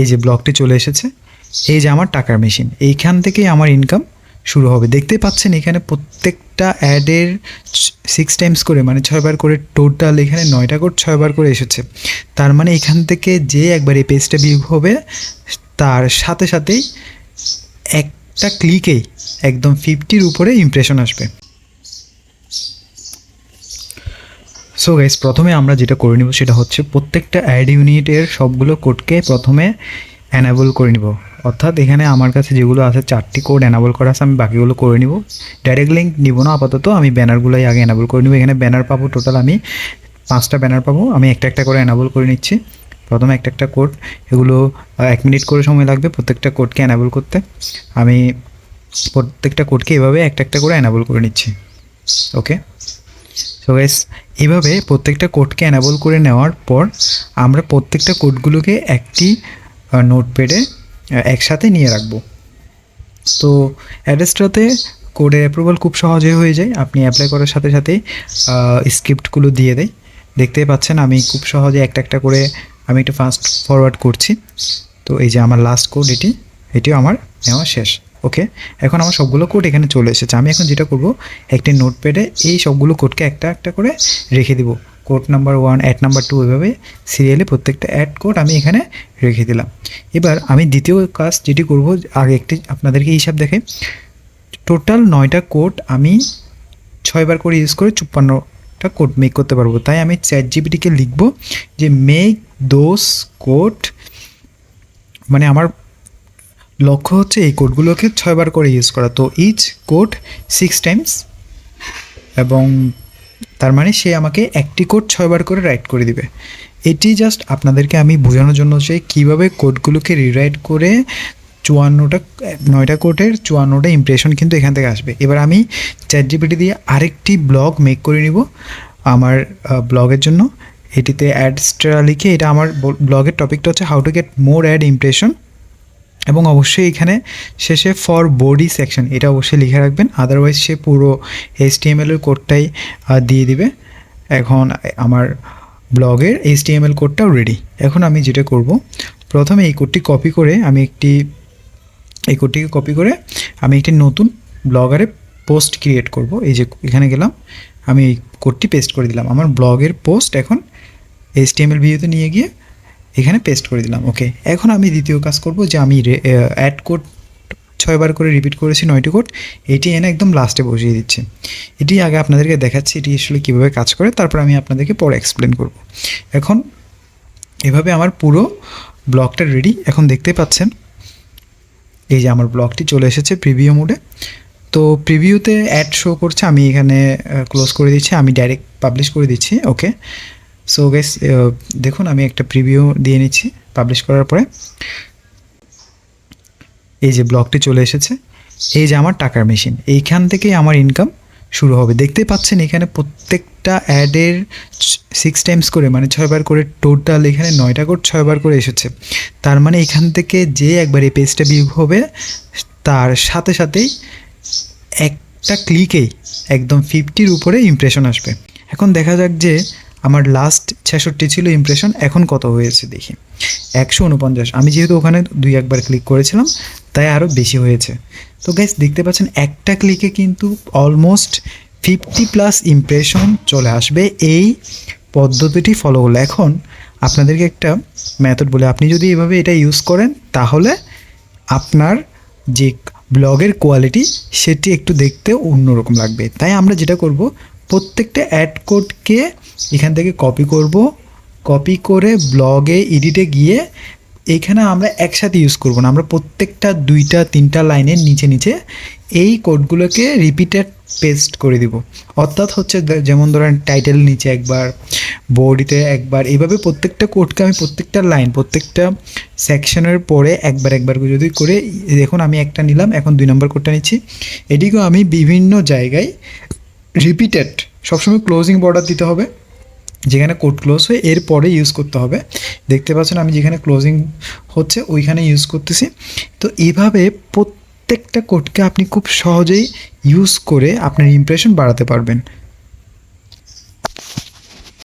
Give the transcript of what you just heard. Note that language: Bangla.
এই যে ব্লকটি চলে এসেছে, এই যে আমার টাকার মেশিন এইখান থেকেই আমার ইনকাম শুরু হবে। দেখতে পাচ্ছেন এখানে প্রত্যেকটা অ্যাডের সিক্স টাইমস করে মানে ছয়বার করে টোটাল এখানে নয়টা কোড ছয়বার করে এসেছে। তার মানে এখান থেকে যে একবার এই পেজটা ভিউ হবে, তার সাথে সাথেই একটা ক্লিকেই একদম ফিফটির উপরে ইমপ্রেশন আসবে। সো গাইস প্রথমে আমরা যেটা করে নিব সেটা হচ্ছে প্রত্যেকটা অ্যাড ইউনিটের সবগুলো কোডকে প্রথমে অ্যানাবল করে নিব। অর্থাৎ এখানে আমার কাছে যেগুলো আছে চারটি কোড অ্যানাবল করা আছে, আমি বাকিগুলো করে নিব। ডাইরেক্ট লিঙ্ক নিব না, আপাতত আমি ব্যানারগুলোই আগে অ্যানাবল করে নিব। এখানে ব্যানার পাবো টোটাল আমি পাঁচটা ব্যানার পাবো। আমি একটা একটা করে অ্যানাবল করে নিচ্ছি। প্রথমে একটা একটা কোড এগুলো এক মিনিট করে সময় লাগবে প্রত্যেকটা কোডকে অ্যানাবল করতে। আমি প্রত্যেকটা কোডকে এভাবে একটা একটা করে অ্যানাবল করে নিচ্ছি। ওকে সো গাইস এইভাবে প্রত্যেকটা কোডকে অ্যানাবল করে নেওয়ার পর আমরা প্রত্যেকটা কোডগুলোকে একটি নোটপ্যাডে একসাথে নিয়ে রাখব। তো অ্যাড্রেসটাতে কোডের অ্যাপ্রুভাল খুব সহজে হয়ে যায়। আপনি অ্যাপ্লাই করার সাথে সাথেই স্ক্রিপ্টগুলো দিয়ে দেয়। দেখতেই পাচ্ছেন আমি খুব সহজে একটা একটা করে আমি একটু ফাস্ট ফরওয়ার্ড করছি। তো এই যে আমার লাস্ট কোড এটি, এটিও আমার নেওয়া শেষ। ওকে? এখন আমার সবগুলো কোড এখানে চলে এসেছে। আমি এখন যেটা করব, একটি নোটপ্যাডে এই সবগুলো কোডকে একটা একটা করে রেখে দিব। Code number one add number two এভাবে সিরিয়ালে প্রত্যেকটা অ্যাড কোড আমি এখানে রেখে দিলাম। এবার আমি দ্বিতীয় কাজ যেটি করব, আগে একটি আপনাদেরকে হিসাব দেখে টোটাল নয়টা কোড আমি ছয়বার করে ইউজ করে চুপ্পান্নটা কোড মেক করতে পারব। তাই আমি চ্যাট জিপিটিকে লিখব যে মেক দোস কোড মানে আমার লক্ষ্য হচ্ছে এই কোডগুলোকে ছয়বার করে ইউজ করা। তো ইচ কোড সিক্স টাইমস এবং তার মানে সে আমাকে একটি কোড ছয়বার করে রাইট করে দিবে। এটি জাস্ট আপনাদেরকে আমি বোঝানোর জন্য যে কীভাবে কোডগুলোকে রিরাইট করে চুয়ান্নটা, নয়টা কোডের চুয়ান্নটা ইমপ্রেশন কিন্তু এখান থেকে আসবে। এবার আমি চ্যাট জিপিটি দিয়ে আরেকটি ব্লগ মেক করে নিব আমার ব্লগের জন্য। এটিতে অ্যাডসটা লিখে এটা আমার ব্লগের টপিকটা হচ্ছে how to get more ad impression এবং অবশ্যই এখানে শেষে ফর বডি সেকশন এটা অবশ্যই লিখে রাখবেন আদারওয়াইজ সে পুরো এইচ টি এর কোডটাই দিয়ে দিবে। এখন আমার ব্লগের এইচ টি এম এল কোডটাও রেডি এখন আমি যেটা করব, প্রথমে এই কোডটি কপি করে আমি একটি, এই কোডটিকে কপি করে আমি একটি নতুন ব্লগারে পোস্ট ক্রিয়েট করব। এই যে এখানে গেলাম, আমি এই কোডটি পেস্ট করে দিলাম। আমার ব্লগের পোস্ট এখন এইচ টি এম এল ভিডিওতে নিয়ে গিয়ে এখানে পেস্ট করে দিলাম ওকে এখন আমি দ্বিতীয় কাজ করব যে আমি অ্যাড কোড ছয়বার করে রিপিট করেছি নয়টি কোড এটি এনে একদম লাস্টে বসিয়ে দিচ্ছি। এটি আগে আপনাদেরকে দেখাচ্ছি এটি আসলে কীভাবে কাজ করে, তারপর আমি আপনাদেরকে পরে এক্সপ্লেন করব। এখন এভাবে আমার পুরো ব্লকটা রেডি এখন দেখতে পাচ্ছেন, এই যে আমার ব্লকটি চলে এসেছে প্রিভিউ মোডে তো প্রিভিউতে অ্যাড শো করছে, আমি এখানে ক্লোজ করে দিচ্ছি, আমি ডাইরেক্ট পাবলিশ করে দিচ্ছি ওকে সো গেস দেখুন, আমি একটা প্রিভিউ দিয়ে নিচ্ছি পাবলিশ করার পরে। এই যে ব্লগটি চলে এসেছে, এই যে আমার টাকার মেশিন এইখান থেকেই আমার ইনকাম শুরু হবে। দেখতে পাচ্ছেন, এখানে প্রত্যেকটা অ্যাডের সিক্স টাইমস করে মানে ছয়বার করে টোটাল এখানে নয়টা কোড ছয়বার করে এসেছে। তার মানে এখান থেকে যে একবার এই পেজটা ভিউ হবে, তার সাথে সাথেই একটা ক্লিকেই একদম ফিফটির উপরে ইমপ্রেশন আসবে। এখন দেখা যাক যে আমার লাস্ট ছেষট্টি ছিল ইমপ্রেশন এখন কত হয়েছে দেখি। একশো উনপঞ্চাশ। আমি যেহেতু ওখানে দুই একবার ক্লিক করেছিলাম, তাই আরও বেশি হয়েছে। তো গাইস দেখতে পাচ্ছেন, একটা ক্লিকে কিন্তু অলমোস্ট ফিফটি প্লাস ইমপ্রেশন চলে আসবে এই পদ্ধতিটি ফলো করলে। এখন আপনাদেরকে একটা মেথড বলে। আপনি যদি এভাবে এটা ইউজ করেন, তাহলে আপনার যে ব্লগের কোয়ালিটি সেটি একটু দেখতে অন্যরকম লাগবে। তাই আমরা যেটা করব, প্রত্যেকটা অ্যাড কোডকে এখান থেকে কপি করব। কপি করে ব্লগে এডিটে গিয়ে এখানে আমরা একসাথে ইউজ করব না, আমরা প্রত্যেকটা দুইটা, তিনটা লাইনের নিচে নিচে এই কোডগুলোকে রিপিটেড পেস্ট করে দিব। অর্থাৎ হচ্ছে যেমন ধরেন টাইটেল নিচে একবার বডিতে একবার, এইভাবে প্রত্যেকটা কোডকে আমি প্রত্যেকটা লাইন প্রত্যেকটা সেকশনের পরে একবার একবার যদি করে, দেখুন আমি একটা নিলাম, এখন দুই নম্বর কোডটা নিচ্ছি। এটিকেও আমি বিভিন্ন জায়গায় রিপিটেড সবসময় ক্লোজিং বর্ডার দিতে হবে। যেখানে কোড ক্লোজ হয় এরপরে ইউজ করতে হবে। দেখতে পাচ্ছেন আমি যেখানে ক্লোজিং হচ্ছে, ওইখানে ইউজ করতেছি। তো এভাবে প্রত্যেকটা কোডকে আপনি খুব সহজেই ইউজ করে আপনার ইমপ্রেশন বাড়াতে পারবেন।